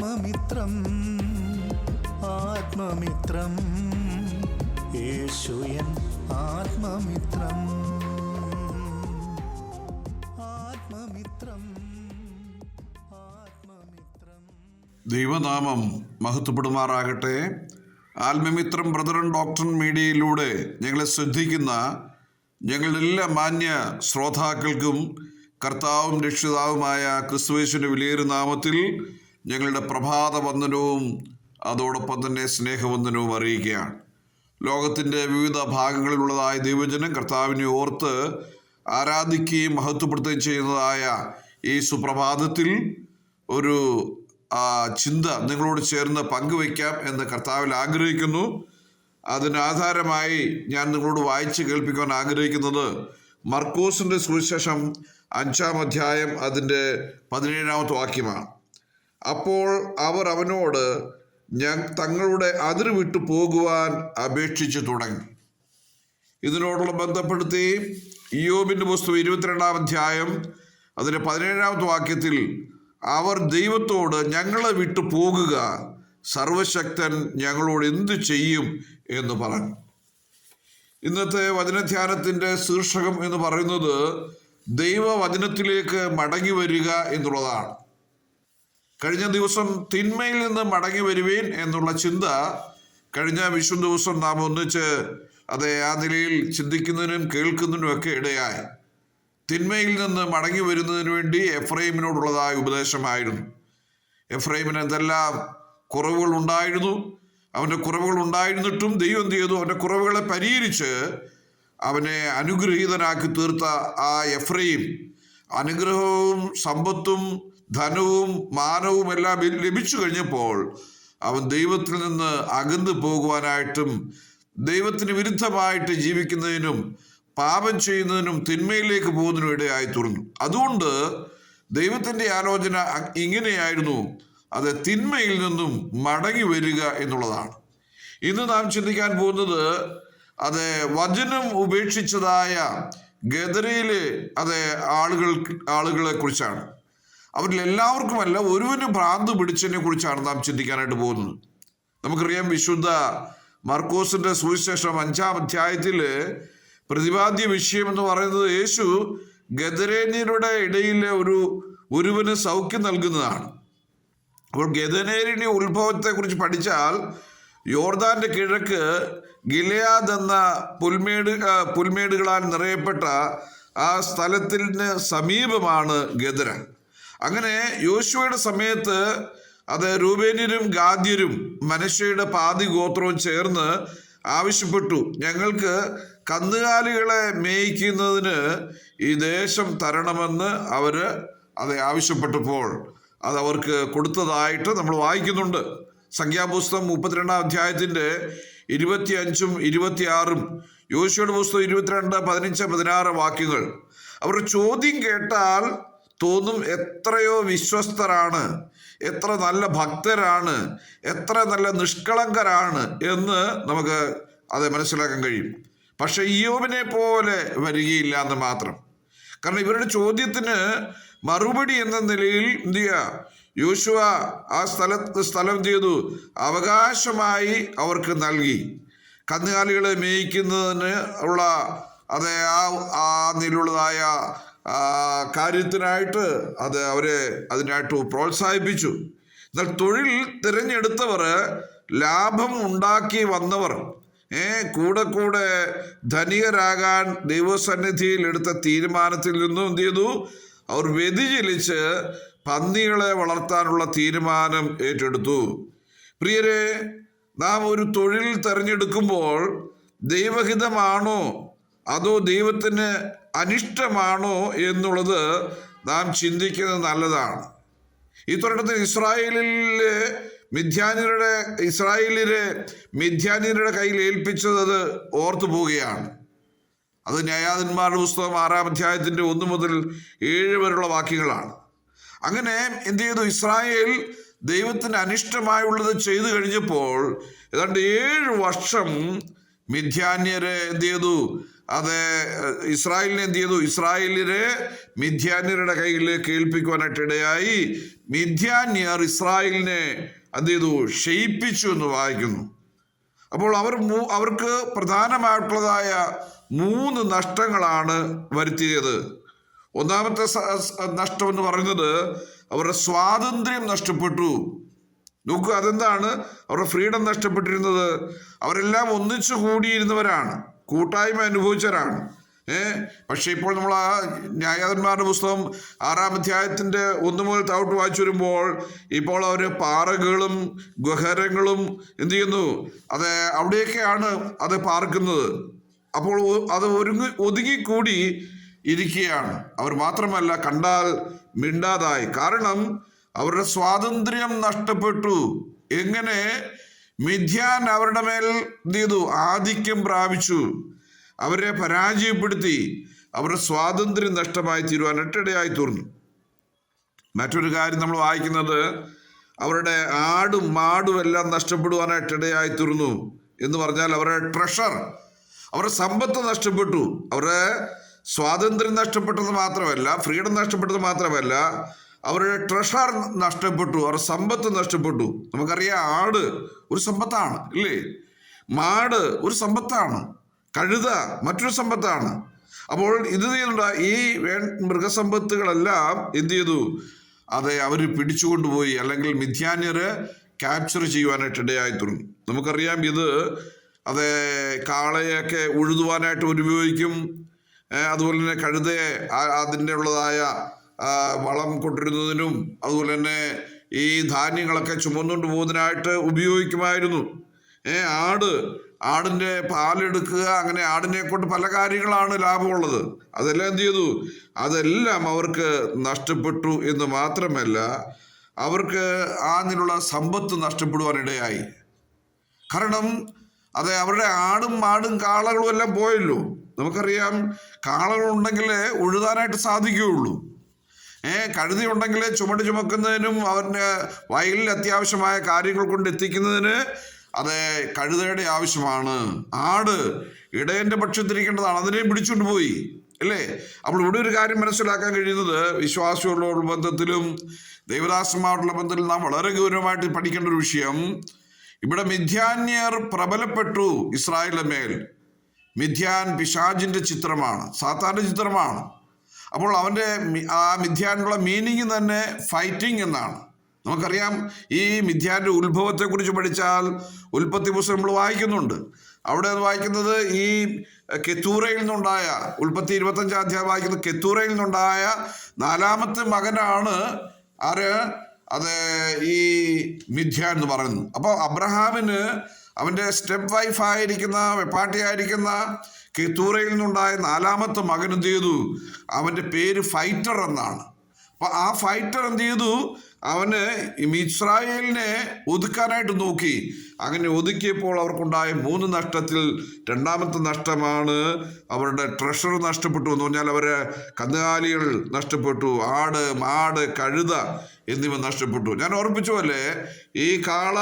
ആത്മമിത്രം ആത്മമിത്രം. യേശുയൻ ആത്മമിത്രം ആത്മമിത്രം ദൈവനാമം മഹത്വപ്പെടുമാറാകട്ടെ. ആത്മമിത്രം ബ്രദറൻ ഡോക്ടർ മീഡിയയിലൂടെ ഞങ്ങളെ ശ്രദ്ധിക്കുന്ന ഞങ്ങളുടെ എല്ലാ മാന്യ ശ്രോതാക്കൾക്കും കർത്താവും രക്ഷിതാവുമായ ക്രിസ്തുവേശുവിന്റെ വിലയേറിയ നാമത്തിൽ ഞങ്ങളുടെ പ്രഭാത വന്ദനവും അതോടൊപ്പം തന്നെ സ്നേഹവന്ദനവും അറിയിക്കുകയാണ്. ലോകത്തിന്റെ വിവിധ ഭാഗങ്ങളിലുള്ളതായ ദൈവജനം കർത്താവിനെ ഓർത്ത് ആരാധിക്കുകയും മഹത്വപ്പെടുത്തുകയും ചെയ്യുന്നതായ ഈ സുപ്രഭാതത്തിൽ ഒരു ചിന്ത നിങ്ങളോട് ചേർന്ന് പങ്കുവയ്ക്കാം എന്ന് കർത്താവിൽ ആഗ്രഹിക്കുന്നു. അതിനാധാരമായി ഞാൻ നിങ്ങളോട് വായിച്ച് കേൾപ്പിക്കാൻ ആഗ്രഹിക്കുന്നത് മർക്കോസിന്റെ സുവിശേഷം അഞ്ചാം അധ്യായം അതിന്റെ പതിനേഴാമത്തെ വാക്യമാണ്. അപ്പോൾ അവർ അവനോട് തങ്ങളുടെ അതിർ വിട്ടു പോകുവാൻ അപേക്ഷിച്ചു തുടങ്ങി. ഇതിനോടുള്ള ബന്ധപ്പെടുത്തി ഇയോബിന്റെ പുസ്തകം ഇരുപത്തിരണ്ടാം അധ്യായം അതിന്റെ പതിനേഴാമത്തെ വാക്യത്തിൽ അവർ ദൈവത്തോട് ഞങ്ങളെ വിട്ടു പോകുക സർവശക്തൻ ഞങ്ങളോട് എന്തു ചെയ്യും? എന്ന് പറഞ്ഞു. ഇന്നത്തെ വചനധ്യാനത്തിന്റെ ശീർഷകം എന്ന് പറയുന്നത് ദൈവവചനത്തിലേക്ക് മടങ്ങി വരിക എന്നുള്ളതാണ്. കഴിഞ്ഞ ദിവസം തിന്മയിൽ നിന്ന് മടങ്ങി വരുവീൻ എന്നുള്ള ചിന്ത കഴിഞ്ഞ വിഷു ദിവസം നാം ഒന്നിച്ച് അതെ ആ നിലയിൽ ചിന്തിക്കുന്നതിനും കേൾക്കുന്നതിനും ഒക്കെ ഇടയായി. തിന്മയിൽ നിന്ന് മടങ്ങി വരുന്നതിന് വേണ്ടി എഫ്രൈമിനോടുള്ളതായ ഉപദേശമായിരുന്നു. എഫ്രൈമിന് എന്തെല്ലാം കുറവുകൾ ഉണ്ടായിരുന്നു? അവന്റെ കുറവുകൾ ഉണ്ടായിരുന്നിട്ടും ദൈവം ചെയ്തു? അവന്റെ കുറവുകളെ പരിഹരിച്ച് അവനെ അനുഗ്രഹീതനാക്കി തീർത്ത ആ എഫ്രൈം അനുഗ്രഹവും സമ്പത്തും ധനവും മാനവും എല്ലാം ലഭിച്ചു കഴിഞ്ഞപ്പോൾ അവൻ ദൈവത്തിൽ നിന്ന് അകന്നു പോകുവാനായിട്ടും ദൈവത്തിന് വിരുദ്ധമായിട്ട് ജീവിക്കുന്നതിനും പാപം ചെയ്യുന്നതിനും തിന്മയിലേക്ക് പോകുന്നതിനും ഇടയായി തീർന്നു അതുകൊണ്ട് ദൈവത്തിന്റെ ആലോചന ഇങ്ങനെയായിരുന്നു. അത് തിന്മയിൽ നിന്നും മടങ്ങി വരിക എന്നുള്ളതാണ്. ഇന്ന് നാം ചിന്തിക്കാൻ പോകുന്നത് അത് വചനം ഉപേക്ഷിച്ചതായ ഗദരയിലെ അതെ ആളുകൾ ആളുകളെ കുറിച്ചാണ്. അവരിൽ എല്ലാവർക്കുമല്ല ഒരുവന് ഭ്രാന്ത് പിടിച്ചതിനെ കുറിച്ചാണ് നാം ചിന്തിക്കാനായിട്ട് പോകുന്നത്. നമുക്കറിയാം വിശുദ്ധ മർക്കോസിന്റെ സുവിശേഷം അഞ്ചാം അധ്യായത്തിൽ പ്രതിപാദ്യ വിഷയം എന്ന് പറയുന്നത് യേശു ഗദരേന്യരുടെ ഇടയിലെ ഒരു ഒരുവന് സൗഖ്യം നൽകുന്നതാണ്. അപ്പോൾ ഗദനേരിന്റെ ഉത്ഭവത്തെ കുറിച്ച് പഠിച്ചാൽ യോർദാന്റെ കിഴക്ക് ഗിലയാദ് എന്ന പുൽമേട് പുൽമേടുകളാൽ നിറയപ്പെട്ട ആ സ്ഥലത്തിന് സമീപമാണ് ഗദര. അങ്ങനെ യോശുവയുടെ സമയത്ത് അത് രൂപേന്യരും ഗാദ്യരും മനുഷ്യയുടെ പാതി ഗോത്രവും ചേർന്ന് ആവശ്യപ്പെട്ടു. ഞങ്ങൾക്ക് കന്നുകാലികളെ മേയിക്കുന്നതിന് ഈ ദേശം തരണമെന്ന് അവർ അത് ആവശ്യപ്പെട്ടപ്പോൾ അത് അവർക്ക് കൊടുത്തതായിട്ട് നമ്മൾ വായിക്കുന്നുണ്ട്. സംഖ്യാപുസ്തകം മുപ്പത്തിരണ്ടാം അധ്യായത്തിന്റെ ഇരുപത്തി അഞ്ചും ഇരുപത്തിയാറും യോശുവയുടെ പുസ്തകം ഇരുപത്തിരണ്ട് പതിനഞ്ച് പതിനാറ് വാക്യങ്ങൾ. അവരുടെ ചോദ്യം കേട്ടാൽ തോന്നും എത്രയോ വിശ്വസ്തരാണ് എത്ര നല്ല ഭക്തരാണ് എത്ര നല്ല നിഷ്കളങ്കരാണ് എന്ന് നമുക്ക് അത് മനസ്സിലാക്കാൻ കഴിയും. പക്ഷെ ഇയോബിനെ പോലെ വരികയില്ല എന്ന് മാത്രം. കാരണം ഇവരുടെ ചോദ്യത്തിന് മറുപടി എന്ന നിലയിൽ എന്ത് ചെയ്യുക യോശുവ ആ സ്ഥലത്ത് സ്ഥലം ചെയ്തു? അവകാശമായി അവർക്ക് നൽകി. കന്നുകാലികളെ മേയിക്കുന്നതിന് ഉള്ള അതെ ആ ആ നിലയുള്ളതായ കാര്യത്തിനായിട്ട് അത് അവരെ അതിനായിട്ട് പ്രോത്സാഹിപ്പിച്ചു. എന്നാൽ തൊഴിൽ തിരഞ്ഞെടുത്തവർ ലാഭം ഉണ്ടാക്കി വന്നവർ ഏ കൂടെ കൂടെ ധനികരാകാൻ ദൈവസന്നിധിയിൽ എടുത്ത തീരുമാനത്തിൽ നിന്നും എന്ത് ചെയ്തു? അവർ വ്യതിചലിച്ച് പന്നികളെ വളർത്താനുള്ള തീരുമാനം ഏറ്റെടുത്തു. പ്രിയരെ നാം ഒരു തൊഴിൽ തിരഞ്ഞെടുക്കുമ്പോൾ ദൈവഹിതമാണോ? അതോ ദൈവത്തിന് അനിഷ്ടമാണോ എന്നുള്ളത് നാം ചിന്തിക്കുന്നത് നല്ലതാണ്. ഈ തുടക്കത്തിൽ ഇസ്രായേലിലെ മിഥ്യാനിയുടെ ഇസ്രായേലിലെ മിഥ്യാനിയുടെ കയ്യിൽ ഏൽപ്പിച്ചത് അത് ഓർത്തു പോവുകയാണ്. അത് ന്യായാധിന്മാരുടെ പുസ്തകം ആറാം അധ്യായത്തിന്റെ ഒന്ന് മുതൽ ഏഴ് വരെയുള്ള വാക്യങ്ങളാണ്. അങ്ങനെ എന്ത് ചെയ്തു? ഇസ്രായേൽ ദൈവത്തിന് അനിഷ്ടമായുള്ളത് ചെയ്തു കഴിഞ്ഞപ്പോൾ ഏതാണ്ട് ഏഴ് വർഷം മിഥ്യാന്യരെ എന്ത് ചെയ്തു? അത് ഇസ്രായേലിനെ എന്ത് ചെയ്തു? ഇസ്രായേലിനെ മിഥ്യാന്യരുടെ കയ്യിൽ കേൾപ്പിക്കുവാനായിട്ട് ഇടയായി. മിഥ്യാന്യർ ഇസ്രായേലിനെ എന്ത് ചെയ്തു? ക്ഷയിപ്പിച്ചു എന്ന് വായിക്കുന്നു. അപ്പോൾ അവർ അവർക്ക് പ്രധാനമായിട്ടുള്ളതായ മൂന്ന് നഷ്ടങ്ങളാണ് വരുത്തിയത്. ഒന്നാമത്തെ നഷ്ടം എന്ന് പറയുന്നത് അവരുടെ സ്വാതന്ത്ര്യം നഷ്ടപ്പെട്ടു. നോക്കൂ അതെന്താണ്? അവരുടെ ഫ്രീഡം നഷ്ടപ്പെട്ടിരുന്നത്. അവരെല്ലാം ഒന്നിച്ചു കൂടിയിരുന്നവരാണ്. കൂട്ടായ്മ അനുഭവിച്ചവരാണ്. ഏ? പക്ഷെ ഇപ്പോൾ നമ്മൾ ആ ന്യായാധന്മാരുടെ പുസ്തകം ആറാം അധ്യായത്തിന്റെ ഒന്ന് മുതൽ താവട്ട് വായിച്ചു വരുമ്പോൾ ഇപ്പോൾ അവർ പാറകളും ഗഹരങ്ങളും എന്തു ചെയ്യുന്നു? അത് അവിടെയൊക്കെയാണ് അത് പാർക്കുന്നത്. അപ്പോൾ അത് ഒരുങ്ങി ഒതുങ്ങിക്കൂടി ഇരിക്കുകയാണ്. അവർ മാത്രമല്ല കണ്ടാൽ മിണ്ടാതായി. കാരണം അവരുടെ സ്വാതന്ത്ര്യം നഷ്ടപ്പെട്ടു. എങ്ങനെ? മിഥ്യാൻ അവരുടെ മേൽ എന്ത് ചെയ്തു ആധിക്യം പ്രാപിച്ചു. അവരെ പരാജയപ്പെടുത്തി. അവരുടെ സ്വാതന്ത്ര്യം നഷ്ടമായി തീരുവാൻ എട്ടിടയായി തീർന്നു. മറ്റൊരു കാര്യം നമ്മൾ വായിക്കുന്നത് അവരുടെ ആടും മാടും എല്ലാം നഷ്ടപ്പെടുവാനായിട്ട് ഇടയായി തീർന്നു എന്ന് പറഞ്ഞാൽ അവരുടെ ട്രഷർ അവരുടെ സമ്പത്ത് നഷ്ടപ്പെട്ടു. അവരുടെ സ്വാതന്ത്ര്യം നഷ്ടപ്പെട്ടത് മാത്രമല്ല ഫ്രീഡം നഷ്ടപ്പെട്ടത് മാത്രമല്ല അവരുടെ ട്രഷർ നഷ്ടപ്പെട്ടു അവരുടെ സമ്പത്ത് നഷ്ടപ്പെട്ടു. നമുക്കറിയാം ആട് ഒരു സമ്പത്താണ് ഇല്ലേ? മാട് ഒരു സമ്പത്താണ് കഴുത മറ്റൊരു സമ്പത്താണ്. അപ്പോൾ ഇത് ചെയ്യുന്നുണ്ട്. ഈ മൃഗസമ്പത്തുകളെല്ലാം എന്ത് ചെയ്തു? അതെ അവർ പിടിച്ചുകൊണ്ടുപോയി അല്ലെങ്കിൽ മിഥ്യാന്യര് ക്യാപ്ചർ ചെയ്യുവാനായിട്ട് ഇടയായി തുടങ്ങി. നമുക്കറിയാം ഇത് അത് കാളയൊക്കെ ഉഴുതുവാനായിട്ട് ഉപയോഗിക്കും. അതുപോലെ തന്നെ കഴുതയെ അതിന്റെ ഉള്ളതായ വളം കൊണ്ടിരുന്നതിനും അതുപോലെ തന്നെ ഈ ധാന്യങ്ങളൊക്കെ ചുമന്നുകൊണ്ട് പോകുന്നതിനായിട്ട് ഉപയോഗിക്കുമായിരുന്നു. ഏ ആട് ആടിന്റെ പാലെടുക്കുക അങ്ങനെ ആടിനെ കൊണ്ട് പല കാര്യങ്ങളാണ് ലാഭമുള്ളത്. അതെല്ലാം എന്ത് ചെയ്തു? അതെല്ലാം അവർക്ക് നഷ്ടപ്പെട്ടു എന്ന് മാത്രമല്ല അവർക്ക് അതിനുള്ള സമ്പത്ത് നഷ്ടപ്പെടുവാനിടയായി. കാരണം അത് അവരുടെ ആടും മാടും കാളകളും എല്ലാം പോയല്ലോ. നമുക്കറിയാം കാളകളുണ്ടെങ്കിലേ ഉഴുതാനായിട്ട് സാധിക്കുകയുള്ളൂ. കഴുതി ഉണ്ടെങ്കിൽ ചുമട് ചുമക്കുന്നതിനും അവന്റെ വയലിൽ അത്യാവശ്യമായ കാര്യങ്ങൾ കൊണ്ട് എത്തിക്കുന്നതിന് അത് കഴുതയുടെ ആവശ്യമാണ്. ആട് ഇടയന്റെ പക്ഷത്തിരിക്കേണ്ടതാണ്. അതിനെയും പിടിച്ചുകൊണ്ട് പോയി അല്ലേ? അപ്പോൾ ഇവിടെ ഒരു കാര്യം മനസ്സിലാക്കാൻ കഴിയുന്നത് വിശ്വാസികളുടെ ബന്ധത്തിലും ദൈവദാസന്മാരുള്ള ബന്ധത്തിലും നാം വളരെ ഗൗരവമായിട്ട് പഠിക്കേണ്ട ഒരു വിഷയം. ഇവിടെ മിഥ്യാന്യർ പ്രബലപ്പെട്ടു ഇസ്രായേലിന്റെ മേൽ. മിഥ്യാൻ പിശാജിന്റെ ചിത്രമാണ് സാത്താന്റെ ചിത്രമാണ്. അപ്പോൾ അവന്റെ ആ മിഥ്യാനുള്ള മീനിങ് തന്നെ ഫൈറ്റിംഗ് എന്നാണ്. നമുക്കറിയാം ഈ മിഥ്യാന്റെ ഉത്ഭവത്തെക്കുറിച്ച് പഠിച്ചാൽ ഉൽപ്പത്തി പുസ്തകം നമ്മൾ വായിക്കുന്നുണ്ട്. അവിടെ വായിക്കുന്നത് ഈ കെത്തൂറയിൽ നിന്നുണ്ടായ ഉൽപ്പത്തി ഇരുപത്തഞ്ചാം അധ്യായം വായിക്കുന്ന കെത്തൂറയിൽ നിന്നുണ്ടായ നാലാമത്തെ മകനാണ് ആര്? അത് ഈ മിഥ്യ എന്ന് പറയുന്നത്. അപ്പോൾ അബ്രഹാമിന് അവന്റെ സ്റ്റെപ്പ് വൈഫായിരിക്കുന്ന വെപ്പാട്ടിയായിരിക്കുന്ന കെത്തൂറയിൽ നിന്നുണ്ടായ നാലാമത്തെ മകൻ എന്ത് ചെയ്തു? അവന്റെ പേര് ഫൈറ്റർ എന്നാണ്. അപ്പൊ ആ ഫൈറ്റർ എന്ത് ചെയ്തു? അവന് ഇസ്രായേലിനെ ഒതുക്കാനായിട്ട് നോക്കി. അങ്ങനെ ഒതുക്കിയപ്പോൾ അവർക്കുണ്ടായ മൂന്ന് നഷ്ടത്തിൽ രണ്ടാമത്തെ നഷ്ടമാണ് അവരുടെ ട്രഷർ നഷ്ടപ്പെട്ടു എന്ന് പറഞ്ഞാൽ അവരെ കന്നുകാലികൾ നഷ്ടപ്പെട്ടു. ആട് മാട് കഴുത എന്നിവ നഷ്ടപ്പെട്ടു. ഞാൻ ഓർപ്പിച്ചു അല്ലേ ഈ കാള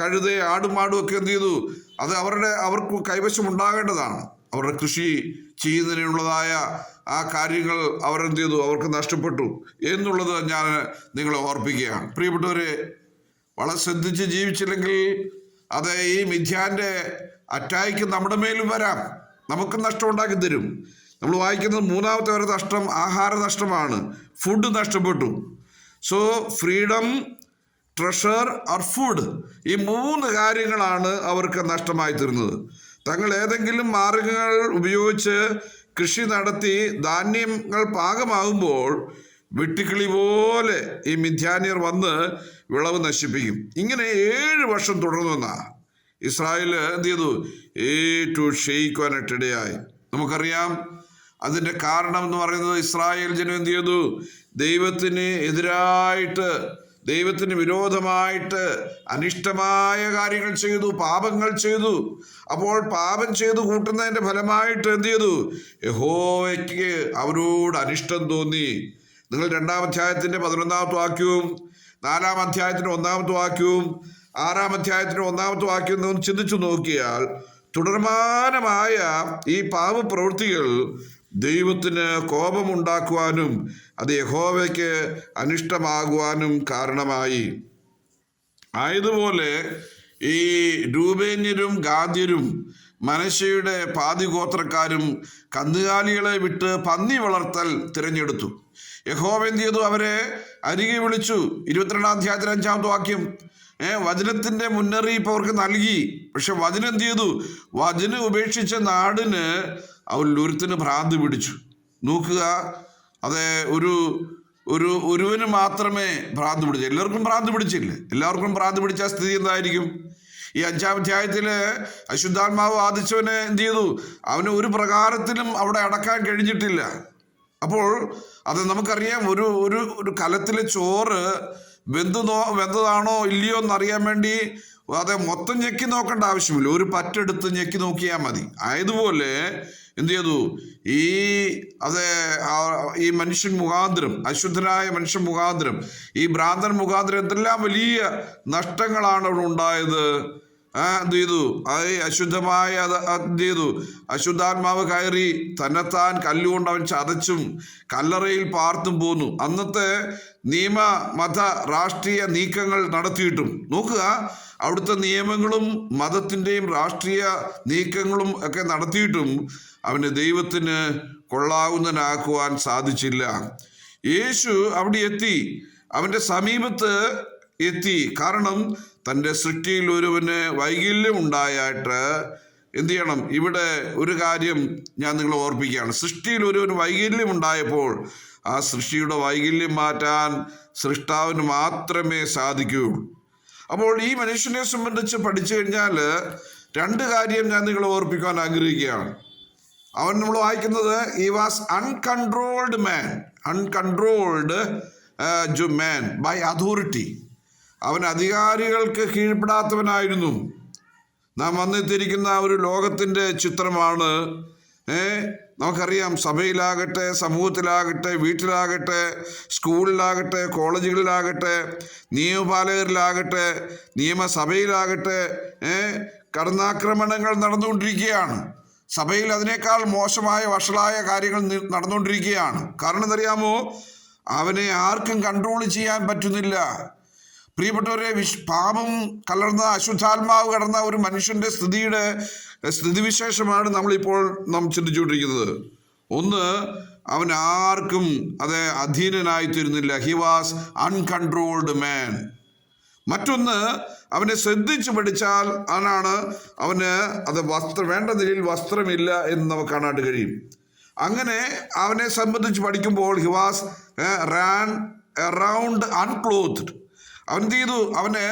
കഴുത ആടും മാടും ഒക്കെ എന്ത് ചെയ്തു? അത് അവരുടെ അവർക്ക് കൈവശം ഉണ്ടാകേണ്ടതാണ്. അവരുടെ കൃഷി ചെയ്യുന്നതിനുള്ളതായ ആ കാര്യങ്ങൾ അവരെന്ത് ചെയ്തു അവർക്ക് നഷ്ടപ്പെട്ടു. എന്നുള്ളത് ഞാൻ നിങ്ങളെ ഓർപ്പിക്കുകയാണ്. പ്രിയപ്പെട്ടവരെ വളരെ ശ്രദ്ധിച്ച് ജീവിച്ചില്ലെങ്കിൽ അത് ഈ മിഥ്യാന്റെ അറ്റാക്ക് നമ്മുടെ മേലും വരാം. നമുക്ക് നഷ്ടം ഉണ്ടാക്കി തരും. നമ്മൾ വായിക്കുന്നത് മൂന്നാമത്തെ ഒരു നഷ്ടം ആഹാര നഷ്ടമാണ്. ഫുഡ് നഷ്ടപ്പെട്ടു. So freedom treasure or food ഈ മൂന്ന് കാര്യങ്ങളാണ് അവർക്ക് നഷ്ടമായി തീർന്നത്. തങ്ങൾ ഏതെങ്കിലും മാർഗങ്ങൾ ഉപയോഗിച്ച് കൃഷി നടത്തി ധാന്യങ്ങൾ പാകമാകുമ്പോൾ വെട്ടിക്കിളി പോലെ ഈ മിഥ്യാനിയർ വന്ന് വിളവ് നശിപ്പിക്കും. ഇങ്ങനെ ഏഴ് വർഷം തുടർന്നു ഇസ്രായേൽ എന്ത് ചെയ്തു? ഏറ്റവും ക്ഷയിക്കുവാനായിട്ടിടയായി. നമുക്കറിയാം അതിന്റെ കാരണം എന്ന് പറയുന്നത് ഇസ്രായേൽ ജനം എന്ത് ചെയ്തു? ദൈവത്തിന് എതിരായിട്ട് ദൈവത്തിന് വിരോധമായിട്ട് അനിഷ്ടമായ കാര്യങ്ങൾ ചെയ്തു പാപങ്ങൾ ചെയ്തു. അപ്പോൾ പാപം ചെയ്തു കൂട്ടുന്നതിന്റെ ഫലമായിട്ട് എന്ത് ചെയ്തു? യഹോവയ്ക്ക് അവരോട് അനിഷ്ടം തോന്നി. നിങ്ങൾ രണ്ടാം അധ്യായത്തിന്റെ പതിനൊന്നാമത്തെ വാക്യവും നാലാം അധ്യായത്തിന്റെ ഒന്നാമത്തെ വാക്യവും ആറാം അധ്യായത്തിന്റെ ഒന്നാമത്തെ നിങ്ങൾ ചിന്തിച്ചു നോക്കിയാൽ തുടർമാനമായ ഈ പാപപ്രവൃത്തികൾ ദൈവത്തിന് കോപമുണ്ടാക്കുവാനും അത് യഹോവയ്ക്ക് അനിഷ്ടമാകുവാനും കാരണമായി. ആയതുപോലെ ഈ രൂപേന്യരും ഗാദ്യരും മനശയുടെ പാതിഗോത്രക്കാരും കന്നുകാലികളെ വിട്ട് പന്നി വളർത്തൽ തിരഞ്ഞെടുത്തു. യഹോവ എന്ത് ചെയ്തു? അവരെ അരികെ വിളിച്ചു. ഇരുപത്തിരണ്ടാം അധ്യായത്തിൽ അഞ്ചാമത്തെ വാക്യം. ഏ വചനത്തിന്റെ മുന്നറിയിപ്പ് അവർക്ക് നൽകി. പക്ഷെ വചനം എന്ത് ചെയ്തു? വചനം ഉപേക്ഷിച്ച നാടിന് ഒരുത്തിന് ഭ്രാന്ത് പിടിച്ചു. നോക്കുക അതെ ഒരു ഒരു ഒരുവന് മാത്രമേ ഭ്രാന്ത് പിടിച്ചു എല്ലാവർക്കും ഭ്രാന്ത് പിടിച്ചില്ലേ? എല്ലാവർക്കും ഭ്രാന്ത് പിടിച്ച സ്ഥിതി എന്തായിരിക്കും? ഈ അഞ്ചാം അധ്യായത്തിൽ അശുദ്ധാത്മാവ് ബാധിച്ചവനെ എന്ത് ചെയ്തു? അവന് ഒരു പ്രകാരത്തിലും അവിടെ അടക്കാൻ കഴിഞ്ഞിട്ടില്ല. അപ്പോൾ അത് നമുക്കറിയാം ഒരു ഒരു ഒരു കലത്തിലെ ചോറ് വെന്തു വെന്തതാണോ ഇല്ലയോ എന്നറിയാൻ വേണ്ടി അതെ മൊത്തം ഞെക്കി നോക്കേണ്ട ആവശ്യമില്ല. ഒരു പറ്റെടുത്ത് ഞെക്കി നോക്കിയാൽ മതി. ആയതുപോലെ എന്ത് ചെയ്തു? ഈ അതെ ഈ മനുഷ്യൻ മുഖാന്തരം അശുദ്ധരായ മനുഷ്യൻ മുഖാന്തരം ഈ ഭ്രാന്തൻ മുഖാന്തരം എന്തെല്ലാം വലിയ നഷ്ടങ്ങളാണ് അവിടെ ഉണ്ടായത്? എന്ത് ചെയ്തു? അത് അശുദ്ധമായ എന്ത് ചെയ്തു? അശുദ്ധാത്മാവ് കയറി തന്നെത്താൻ കല്ലുകൊണ്ട് അവൻ ചതച്ചും കല്ലറയിൽ പാർത്തും പോന്നു. അന്നത്തെ നിയമ മത രാഷ്ട്രീയ നീക്കങ്ങൾ നടത്തിയിട്ടും നോക്കുക അവിടുത്തെ നിയമങ്ങളും മതത്തിന്റെയും രാഷ്ട്രീയ നീക്കങ്ങളും ഒക്കെ നടത്തിയിട്ടും അവന് ദൈവത്തിന് കൊള്ളാവുന്നനാക്കുവാൻ സാധിച്ചില്ല. യേശു അവിടെ എത്തി. അവന്റെ സമീപത്ത് എത്തി. കാരണം തന്റെ സൃഷ്ടിയിൽ ഒരുവന് വൈകല്യം ഉണ്ടായിട്ട് എന്ത് ചെയ്യണം? ഇവിടെ ഒരു കാര്യം ഞാൻ നിങ്ങളെ ഓർപ്പിക്കുകയാണ്. സൃഷ്ടിയിൽ ഒരുവന് വൈകല്യം ഉണ്ടായപ്പോൾ ആ സൃഷ്ടിയുടെ വൈകല്യം മാറ്റാൻ സൃഷ്ടാവിന് മാത്രമേ സാധിക്കൂ. അപ്പോൾ ഈ മനുഷ്യനെ സംബന്ധിച്ച് പഠിച്ചു കഴിഞ്ഞാൽ രണ്ട് കാര്യം ഞാൻ നിങ്ങളെ ഓർപ്പിക്കാൻ ആഗ്രഹിക്കുകയാണ്. അവൻ നമ്മൾ വായിക്കുന്നത് ഈ was uncontrolled man uncontrolled ജു man by authority അവൻ അധികാരികൾക്ക് കീഴ്പ്പെടാത്തവനായിരുന്നു. നാം വന്നെത്തിയിരിക്കുന്ന ഒരു ലോകത്തിന്റെ ചിത്രമാണ് നമുക്കറിയാം സഭയിലാകട്ടെ സമൂഹത്തിലാകട്ടെ വീട്ടിലാകട്ടെ സ്കൂളിലാകട്ടെ കോളേജുകളിലാകട്ടെ നിയമപാലകരിലാകട്ടെ നിയമസഭയിലാകട്ടെ കടന്നാക്രമണങ്ങൾ നടന്നുകൊണ്ടിരിക്കുകയാണ്. സഭയിൽ അതിനേക്കാൾ മോശമായ വഷളായ കാര്യങ്ങൾ നടന്നുകൊണ്ടിരിക്കുകയാണ്. കാരണം എന്തറിയാമോ? അവനെ ആർക്കും കൺട്രോൾ ചെയ്യാൻ പറ്റുന്നില്ല. പ്രിയപ്പെട്ടവരെ വിശ് പാപം കലർന്ന അശുദ്ധാത്മാവ് കടന്ന ഒരു മനുഷ്യന്റെ സ്ഥിതിയുടെ സ്ഥിതിവിശേഷമാണ് നമ്മളിപ്പോൾ നാം ചിന്തിച്ചുകൊണ്ടിരിക്കുന്നത്. ഒന്ന് അവൻ ആർക്കും അത് അധീനനായി തീരുന്നില്ല ഹി വാസ് അൺകൺട്രോൾഡ് മാൻ മറ്റൊന്ന് അവനെ ശ്രദ്ധിച്ചു പഠിച്ചാൽ അവനാണ് അവന് അത് വസ്ത്രം വേണ്ട നിലയിൽ വസ്ത്രമില്ല എന്ന് നമുക്ക് കാണാനായിട്ട് കഴിയും. അങ്ങനെ അവനെ സംബന്ധിച്ച് പഠിക്കുമ്പോൾ he was ran around unclothed അവൻ എന്ത് ചെയ്തു? അവന്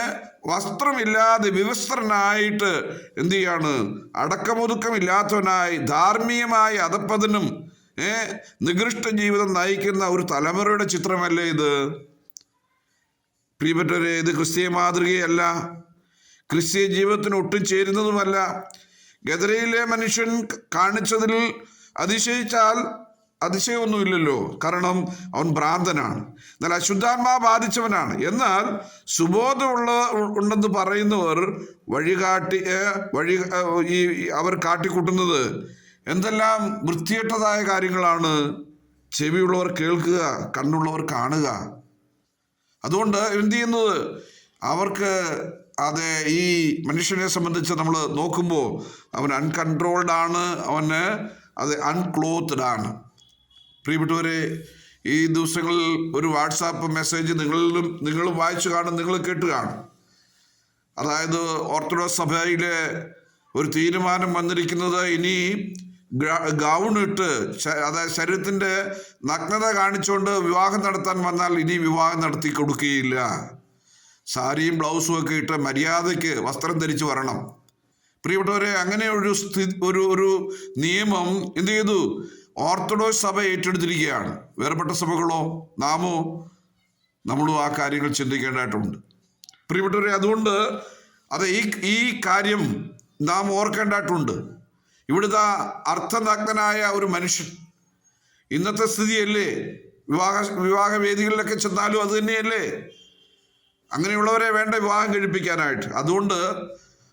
വസ്ത്രമില്ലാതെ വിവസ്ത്രനായിട്ട് എന്ത് ചെയ്യാണ്? അടക്കമൊതുക്കമില്ലാത്തവനായി ധാർമ്മികമായ അതപ്പതിനും നികൃഷ്ട ജീവിതം നയിക്കുന്ന ഒരു തലമുറയുടെ ചിത്രമല്ലേ ഇത്? പ്രിയപ്പെട്ടവരെ ഇത് ക്രിസ്തീയ മാതൃകയല്ല. ക്രിസ്തീയ ജീവിതത്തിന് ഒട്ടും ചേരുന്നതുമല്ല. ഗദരയിലെ മനുഷ്യൻ കാണിച്ചതിൽ അതിശയിച്ചാൽ അതിശയമൊന്നുമില്ലല്ലോ. കാരണം അവൻ ഭ്രാന്തനാണ്. എന്നാൽ അശുദ്ധാത്മാ ബാധിച്ചവനാണ്. എന്നാൽ സുബോധമുള്ള ഉണ്ടെന്ന് പറയുന്നവർ വഴികാട്ടി കാട്ടി വഴി ഈ ഈ അവർ കാട്ടിക്കൂട്ടുന്നത് എന്തെല്ലാം വൃത്തികെട്ടതായ കാര്യങ്ങളാണ്. ചെവിയുള്ളവർ കേൾക്കുക കണ്ണുള്ളവർ കാണുക. അതുകൊണ്ട് എന്ത് ചെയ്യുന്നത് അവർക്ക് അത് ഈ മനുഷ്യനെ സംബന്ധിച്ച് നമ്മൾ നോക്കുമ്പോൾ അവൻ അൺകൺട്രോൾഡ് ആണ് അവന് അത് അൺക്ലോത്ത്ഡ് ആണ്. പ്രിയപ്പെട്ടവരെ ഈ ദിവസങ്ങളിൽ ഒരു വാട്സാപ്പ് മെസ്സേജ് നിങ്ങളിലും നിങ്ങളും വായിച്ചു കാണും നിങ്ങൾ കേട്ട് കാണും. അതായത് ഓർത്തഡോക്സ് സഭയിലെ ഒരു തീരുമാനം വന്നിരിക്കുന്നത് ഇനി ഗൗൺ ഇട്ട് അതായത് ശരീരത്തിന്റെ നഗ്നത കാണിച്ചുകൊണ്ട് വിവാഹം നടത്താൻ വന്നാൽ ഇനി വിവാഹം നടത്തി കൊടുക്കുകയില്ല. സാരിയും ബ്ലൗസും ഒക്കെ ഇട്ട് മര്യാദയ്ക്ക് വസ്ത്രം ധരിച്ചു വരണം. പ്രിയപ്പെട്ടവരെ അങ്ങനെ ഒരു സ്ഥി ഒരു ഒരു നിയമം എന്ത് ചെയ്തു? ഓർത്തഡോക്സ് സഭ ഏറ്റെടുത്തിരിക്കുകയാണ്. വേറെപ്പെട്ട സഭകളോ? നാമോ? നമ്മളും ആ കാര്യങ്ങൾ ചിന്തിക്കേണ്ടതായിട്ടുണ്ട്. പ്രിയപ്പെട്ടവരെ അതുകൊണ്ട് അത് ഈ ഈ കാര്യം നാം ഓർക്കേണ്ടതായിട്ടുണ്ട്. ഇവിടുത്തെ അർത്ഥനഗ്നായ ഒരു മനുഷ്യൻ. ഇന്നത്തെ സ്ഥിതിയല്ലേ? വിവാഹ വിവാഹ വേദികളിലൊക്കെ ചെന്നാലും അത് തന്നെയല്ലേ? അങ്ങനെയുള്ളവരെ വേണ്ട വിവാഹം കഴിപ്പിക്കാനായിട്ട്. അതുകൊണ്ട്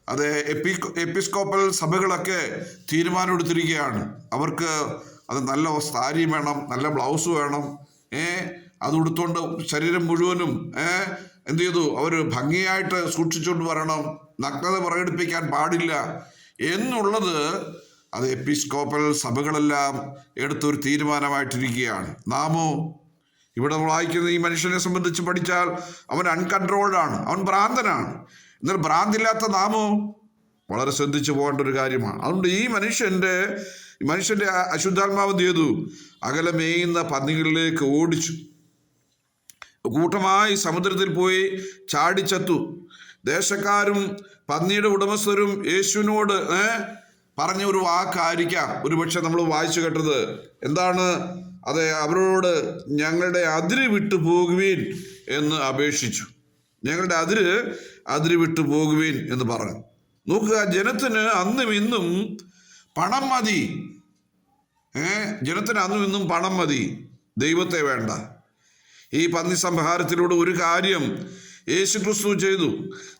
അത് എപ്പി എപ്പിസ്കോപ്പൽ സഭകളൊക്കെ തീരുമാനമെടുത്തിരിക്കുകയാണ്. അവർക്ക് അത് നല്ല സാരി വേണം നല്ല ബ്ലൗസ് വേണം ഏ? അത് ഉടുത്തുകൊണ്ട് ശരീരം മുഴുവനും ഏ? എന്ത് ചെയ്തു? അവർ ഭംഗിയായിട്ട് സൂക്ഷിച്ചുകൊണ്ട് വരണം. നഗ്നത പ്രകടിപ്പിക്കാൻ പാടില്ല. എന്നുള്ളത് അത് എപ്പിസ്കോപ്പൽ സഭകളെല്ലാം എടുത്തൊരു തീരുമാനമായിട്ടിരിക്കുകയാണ്. നാമോ ഇവിടെ വായിക്കുന്ന ഈ മനുഷ്യനെ സംബന്ധിച്ച് പഠിച്ചാൽ അവൻ അൺകൺട്രോൾഡ് ആണ് അവൻ ഭ്രാന്തനാണ്. എന്നാൽ ഭ്രാന്തില്ലാത്ത നാമോ വളരെ ശ്രദ്ധിച്ചു പോകേണ്ട ഒരു കാര്യമാണ്. അതുകൊണ്ട് ഈ മനുഷ്യന്റെ ഈ മനുഷ്യന്റെ അശുദ്ധാത്മാവ് ചെയ്തു? അകലെ മേയുന്ന പന്നികളിലേക്ക് ഓടിച്ചു. കൂട്ടമായി സമുദ്രത്തിൽ പോയി ചാടിച്ചത്തു ദേശക്കാരും പന്നിയുടെ ഉടമസ്ഥരും യേശുവിനോട് ഏർ പറഞ്ഞ ഒരു വാക്കായിരിക്കാം. ഒരുപക്ഷെ നമ്മൾ വായിച്ചു കേട്ടത്. എന്താണ്? അതെ അവരോട് ഞങ്ങളുടെ അതിര് വിട്ടു പോകുവീൻ എന്ന് അപേക്ഷിച്ചു. ഞങ്ങളുടെ അതിര് അതിര് വിട്ടു പോകുവീൻ എന്ന് പറഞ്ഞു. നോക്കുക ജനത്തിന് അന്നും ഇന്നും പണം മതി. ഏ ജനത്തിന് അന്നും ഇന്നും പണം മതി. ദൈവത്തെ വേണ്ട. ഈ പന്നി സംഹാരത്തിലൂടെ ഒരു കാര്യം യേശു ക്രിസ്തു ചെയ്തു.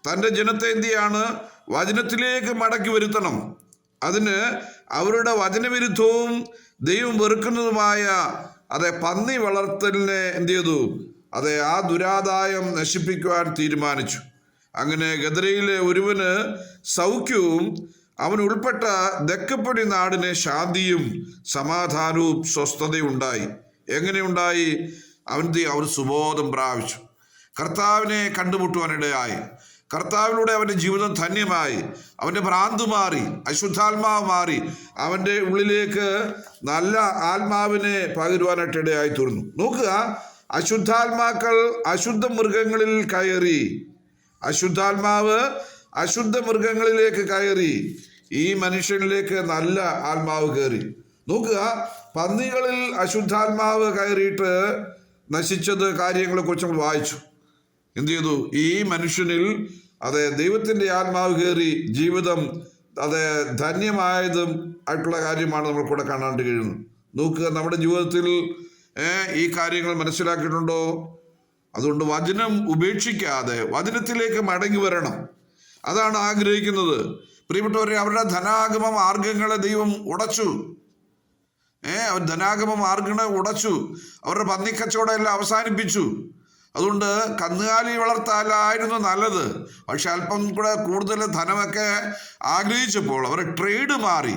തന്റെ ജനത്തെ എന്ത് ചെയ്യാണ് വചനത്തിലേക്ക് മടക്കി വരുത്തണം. അതിന് അവരുടെ വചനവിരുദ്ധവും ദൈവം വെറുക്കുന്നതുമായ അതെ പന്നി വളർത്തലിനെ എന്ത് ചെയ്തു? അതെ ആ ദുരാദായം നശിപ്പിക്കുവാൻ തീരുമാനിച്ചു. അങ്ങനെ ഗദരയിലെ ഒരുവന് സൗഖ്യവും അവൻ ഉൾപ്പെട്ട ദക്കപ്പടി നാടിന് ശാന്തിയും സമാധാനവും സ്വസ്ഥതയും ഉണ്ടായി? എങ്ങനെയുണ്ടായി അവൻ അവർ സുബോധം പ്രാപിച്ചു. കർത്താവിനെ കണ്ടുമുട്ടുവാനിടയായി. കർത്താവിലൂടെ അവന്റെ ജീവിതം ധന്യമായി. അവന്റെ ഭ്രാന്ത് മാറി അശുദ്ധാത്മാവ് മാറി. അവന്റെ ഉള്ളിലേക്ക് നല്ല ആത്മാവിനെ പകരുവാനായിട്ട് ഇടയായി തീർന്നു. നോക്കുക അശുദ്ധാത്മാക്കൾ അശുദ്ധ മൃഗങ്ങളിൽ കയറി. അശുദ്ധാത്മാവ് അശുദ്ധ മൃഗങ്ങളിലേക്ക് കയറി. ഈ മനുഷ്യനിലേക്ക് നല്ല ആത്മാവ് കയറി. നോക്കുക പന്നികളിൽ അശുദ്ധാത്മാവ് കയറിയിട്ട് നശിച്ചത് കാര്യങ്ങളെ കുറിച്ച് നമ്മൾ വായിച്ചു. എന്ത് ചെയ്തു? ഈ മനുഷ്യനിൽ അതെ ദൈവത്തിന്റെ ആത്മാവ് കയറി ജീവിതം അതെ ധന്യമായതും ആയിട്ടുള്ള കാര്യമാണ് നമ്മൾ കൂടെ കാണാണ്ട് കഴിയുന്നത്. നോക്കുക നമ്മുടെ ജീവിതത്തിൽ ഈ കാര്യങ്ങൾ മനസ്സിലാക്കിയിട്ടുണ്ടോ? അതുകൊണ്ട് വചനം ഉപേക്ഷിക്കാതെ വചനത്തിലേക്ക് മടങ്ങി വരണം. അതാണ് ആഗ്രഹിക്കുന്നത്. പ്രിയപ്പെട്ടവരെ അവരുടെ ധനാഗമ മാർഗങ്ങളെ ദൈവം ഉടച്ചു. ഏ അവർ ധനാഗമ മാർഗങ്ങളെ ഉടച്ചു. അവരുടെ പന്നിക്കച്ചവടം എല്ലാം അവസാനിപ്പിച്ചു. അതുകൊണ്ട് കന്നുകാലി വളർത്താലായിരുന്നു നല്ലത്. പക്ഷെ അല്പം കൂടെ കൂടുതൽ ധനമൊക്കെ ആഗ്രഹിച്ചപ്പോൾ അവർ ട്രേഡ് മാറി.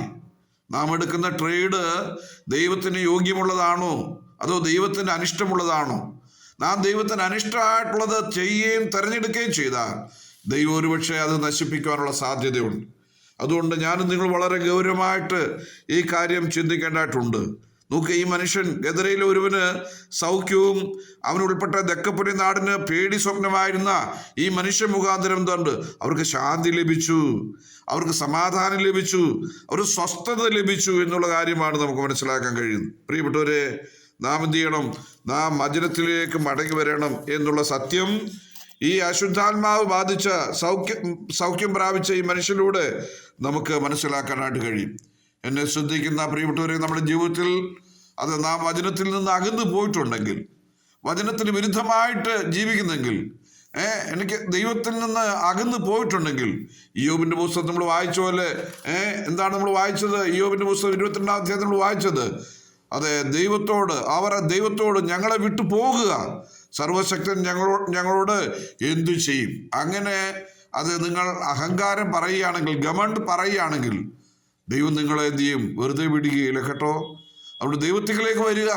നാം എടുക്കുന്ന ട്രേഡ് ദൈവത്തിന് യോഗ്യമുള്ളതാണോ? അതോ ദൈവത്തിന് അനിഷ്ടമുള്ളതാണോ? നാം ദൈവത്തിന് അനിഷ്ടമായിട്ടുള്ളത് ചെയ്യുകയും തിരഞ്ഞെടുക്കുകയും ചെയ്താൽ ദൈവം ഒരുപക്ഷെ അത് നശിപ്പിക്കുവാനുള്ള സാധ്യതയുണ്ട്. അതുകൊണ്ട് ഞാനും നിങ്ങൾ വളരെ ഗൗരവമായിട്ട് ഈ കാര്യം ചിന്തിക്കേണ്ടതായിട്ടുണ്ട്. നോക്ക് ഈ മനുഷ്യൻ ഗദരയിൽ ഒരുവന് സൗഖ്യവും അവനുൾപ്പെട്ട ദക്കപ്പുരി നാടിന് പേടി സ്വപ്നമായിരുന്ന ഈ മനുഷ്യ മുഖാന്തരം എന്തുണ്ട്? അവർക്ക് ശാന്തി ലഭിച്ചു. അവർക്ക് സമാധാനം ലഭിച്ചു. അവർക്ക് സ്വസ്ഥത ലഭിച്ചു എന്നുള്ള കാര്യമാണ് നമുക്ക് മനസ്സിലാക്കാൻ കഴിയുന്നത്. പ്രിയപ്പെട്ടവരെ നാം എന്ത് ചെയ്യണം? നാം വചനത്തിലേക്ക് മടങ്ങി വരണം എന്നുള്ള സത്യം ഈ അശുദ്ധാത്മാവ് ബാധിച്ച സൗഖ്യം സൗഖ്യം പ്രാപിച്ച ഈ മനുഷ്യനിലൂടെ നമുക്ക് മനസ്സിലാക്കാനായിട്ട് കഴിയും. എന്നെ ശ്രദ്ധിക്കുന്ന പ്രിയപ്പെട്ടവരെ നമ്മുടെ ജീവിതത്തിൽ അത് നാം വചനത്തിൽ നിന്ന് അകന്നു പോയിട്ടുണ്ടെങ്കിൽ വചനത്തിന് വിരുദ്ധമായിട്ട് ജീവിക്കുന്നെങ്കിൽ ഏ എനിക്ക് ദൈവത്തിൽ നിന്ന് അകന്നു പോയിട്ടുണ്ടെങ്കിൽ യോബിന്റെ പുസ്തകം നമ്മൾ വായിച്ച പോലെ ഏ എന്താണ് നമ്മൾ വായിച്ചത്? യോബിന്റെ പുസ്തകം ഇരുപത്തിരണ്ടാം അധ്യായം നമ്മൾ വായിച്ചത് അതെ ദൈവത്തോട് അവർ ദൈവത്തോട് ഞങ്ങളെ വിട്ടു പോകുക. സർവശക്തൻ ഞങ്ങളോട് ഞങ്ങളോട് എന്തു ചെയ്യും? അങ്ങനെ അത് നിങ്ങൾ അഹങ്കാരം പറയുകയാണെങ്കിൽ ഗമണ്ട് പറയുകയാണെങ്കിൽ ദൈവം നിങ്ങളെ എന്ത് ചെയ്യും? വെറുതെ വിടുകയില്ല കേട്ടോ. അതുകൊണ്ട് ദൈവത്തിലേക്ക് വരിക.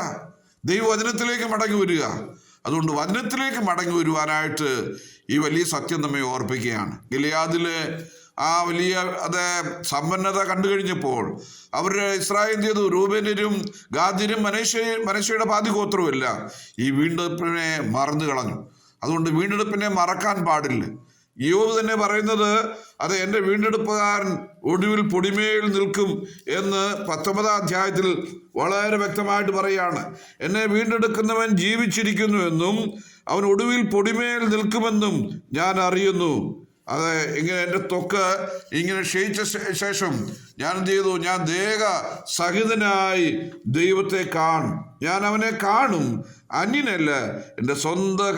ദൈവവചനത്തിലേക്ക് മടങ്ങി വരിക. അതുകൊണ്ട് വചനത്തിലേക്ക് മടങ്ങി വരുവാനായിട്ട് ഈ വലിയ സത്യം നമ്മെ ഓർപ്പിക്കുകയാണ്. ഗിലിയാദിലെ ആ വലിയ അത് സമ്പന്നത കണ്ടു കഴിഞ്ഞപ്പോൾ അവരുടെ ഇസ്രായേൽ ചെയ്തു. രൂപനരും ഗാദിരും മനുഷ്യ മനുഷ്യയുടെ പാതി ഗോത്രവും ഈ വീണ്ടെടുപ്പിനെ മറന്നു കളഞ്ഞു അതുകൊണ്ട് വീണ്ടെടുപ്പിനെ മറക്കാൻ പാടില്ല. യോബ് തന്നെ പറയുന്നത് അത് എന്റെ വീണ്ടെടുപ്പുകാരൻ ഒടുവിൽ പൊടിമേൽ നിൽക്കും എന്ന് പത്തൊമ്പതാം അധ്യായത്തിൽ വളരെ വ്യക്തമായിട്ട് പറയുകയാണ്. എന്നെ വീണ്ടെടുക്കുന്നവൻ ജീവിച്ചിരിക്കുന്നു എന്നും അവൻ ഒടുവിൽ പൊടിമേൽ നിൽക്കുമെന്നും ഞാൻ അറിയുന്നു. അത് ഇങ്ങനെ എന്റെ ത്വക്ക് ഇങ്ങനെ ക്ഷയിച്ച ശേഷം ഞാൻ എന്ത് ചെയ്തു? ഞാൻ ദേഹ സഹിതനായി ദൈവത്തെ കാണും. ഞാൻ അവനെ കാണും. അന്യനല്ല എന്റെ സ്വന്തം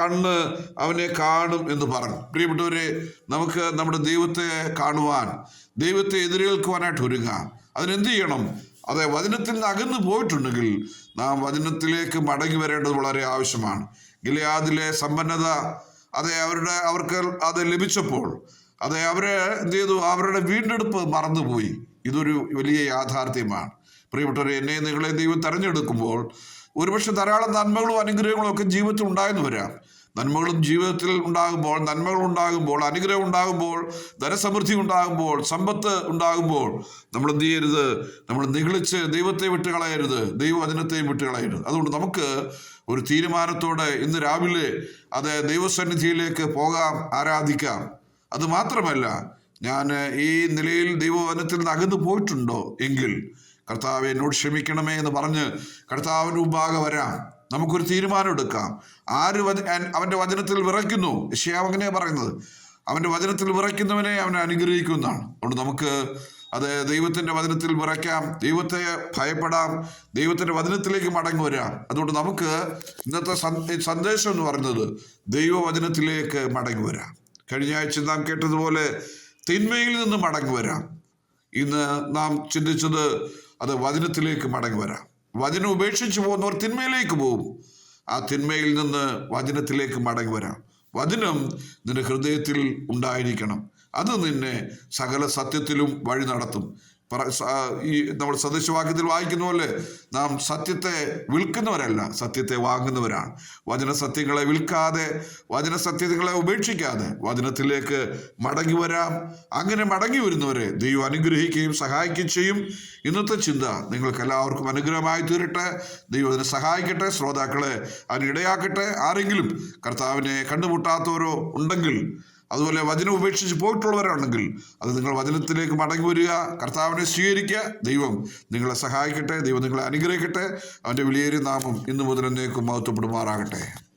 കണ്ണ് അവനെ കാണും എന്ന് പറഞ്ഞു. പ്രിയപ്പെട്ടവരെ നമുക്ക് നമ്മുടെ ദൈവത്തെ കാണുവാൻ ദൈവത്തെ എതിരേൽക്കുവാനായിട്ട് ഒരുങ്ങാം. അതിനെന്ത് ചെയ്യണം? അതെ വചനത്തിൽ നിന്ന് അകന്നു പോയിട്ടുണ്ടെങ്കിൽ നാം വചനത്തിലേക്ക് മടങ്ങി വരേണ്ടത് വളരെ ആവശ്യമാണ്. ഗിലയാദിലെ സമ്പന്നത അതെ അവരുടെ അവർക്ക് അത് ലഭിച്ചപ്പോൾ അതെ അവർ എന്ത് ചെയ്തു? അവരുടെ വീണ്ടെടുപ്പ് മറന്നുപോയി. ഇതൊരു വലിയ യാഥാർത്ഥ്യമാണ്. പ്രിയപ്പെട്ടവരെ എന്നെ നിങ്ങളെ ദൈവം തെരഞ്ഞെടുക്കുമ്പോൾ ഒരുപക്ഷെ ധാരാളം നന്മകളും അനുഗ്രഹങ്ങളും ഒക്കെ ജീവിതത്തിൽ ഉണ്ടായെന്ന് വരാം. നന്മകളും ജീവിതത്തിൽ ഉണ്ടാകുമ്പോൾ നന്മകൾ ഉണ്ടാകുമ്പോൾ അനുഗ്രഹം ഉണ്ടാകുമ്പോൾ ധനസമൃദ്ധി ഉണ്ടാകുമ്പോൾ സമ്പത്ത് ഉണ്ടാകുമ്പോൾ നമ്മൾ എന്ത് ചെയ്യരുത്? നമ്മൾ നിഗളിച്ച് ദൈവത്തെ വിട്ട് കളയരുത് ദൈവവചനത്തെയും വിട്ട് കളയരുത് അതുകൊണ്ട് നമുക്ക് ഒരു തീരുമാനത്തോടെ ഇന്ന് രാവിലെ അത് ദൈവസന്നിധിയിലേക്ക് പോകാം ആരാധിക്കാം. അത് മാത്രമല്ല ഞാൻ ഈ നിലയിൽ ദൈവവചനത്തിൽ നിന്ന് അകന്നു പോയിട്ടുണ്ടോ? എങ്കിൽ കർത്താവ് എന്നോട് ക്ഷമിക്കണമേ എന്ന് പറഞ്ഞ് കർത്താവിന്റെ മുമ്പാകെ വരാം. നമുക്കൊരു തീരുമാനം എടുക്കാം. ആര് അവന്റെ വചനത്തിൽ വിറയ്ക്കുന്നു? യശയാവ് അങ്ങനെയാ പറയുന്നത്. അവന്റെ വചനത്തിൽ വിറയ്ക്കുന്നവനെ അവനെ അനുഗ്രഹിക്കുന്നതാണ്. അതുകൊണ്ട് നമുക്ക് അത് ദൈവത്തിന്റെ വചനത്തിൽ വിറയ്ക്കാം. ദൈവത്തെ ഭയപ്പെടാം. ദൈവത്തിന്റെ വചനത്തിലേക്ക് മടങ്ങി വരാം. അതുകൊണ്ട് നമുക്ക് ഇന്നത്തെ സന്ദേശം എന്ന് പറയുന്നത് ദൈവവചനത്തിലേക്ക് മടങ്ങി വരാം. കഴിഞ്ഞ ആഴ്ച നാം കേട്ടതുപോലെ തിന്മയിൽ നിന്ന് മടങ്ങി വരാം. ഇന്ന് നാം ചിന്തിച്ചത് അത് വചനത്തിലേക്ക് മടങ്ങി വരാം. വചനം ഉപേക്ഷിച്ച് പോകുന്നവർ തിന്മയിലേക്ക് പോകും ആ തിന്മയിൽ നിന്ന് വചനത്തിലേക്ക് മടങ്ങി വരാം. വചനം നിന്റെ ഹൃദയത്തിൽ ഉണ്ടായിരിക്കണം. അത് നിന്നെ സകല സത്യത്തിലും വഴി നടത്തും. ഈ നമ്മൾ സദൃശവാക്യത്തിൽ വായിക്കുന്ന പോലെ നാം സത്യത്തെ വിൽക്കുന്നവരല്ല സത്യത്തെ വാങ്ങുന്നവരാണ്. വചന സത്യങ്ങളെ വിൽക്കാതെ വചന സത്യങ്ങളെ ഉപേക്ഷിക്കാതെ വചനത്തിലേക്ക് മടങ്ങി വരാം. അങ്ങനെ മടങ്ങി വരുന്നവരെ ദൈവം അനുഗ്രഹിക്കുകയും സഹായിക്കുകയും ചെയ്യും. ഇന്നത്തെ ചിന്ത നിങ്ങൾക്ക് എല്ലാവർക്കും അനുഗ്രഹമായി തീരട്ടെ. ദൈവം അതിനെ സഹായിക്കട്ടെ ശ്രോതാക്കളെ അതിനിടയാക്കട്ടെ ആരെങ്കിലും കർത്താവിനെ കണ്ടുമുട്ടാത്തവരോ ഉണ്ടെങ്കിൽ അതുപോലെ വചനം ഉപേക്ഷിച്ച് പോയിട്ടുള്ളവരാണെങ്കിൽ അത് നിങ്ങൾ വചനത്തിലേക്ക് മടങ്ങി വരിക. കർത്താവിനെ സ്വീകരിക്കുക. ദൈവം നിങ്ങളെ സഹായിക്കട്ടെ. ദൈവം നിങ്ങളെ അനുഗ്രഹിക്കട്ടെ. അവന്റെ വിലയേറിയ നാമം ഇന്നു മുതൽ എന്നേക്കും മഹത്വപ്പെടുമാറാകട്ടെ.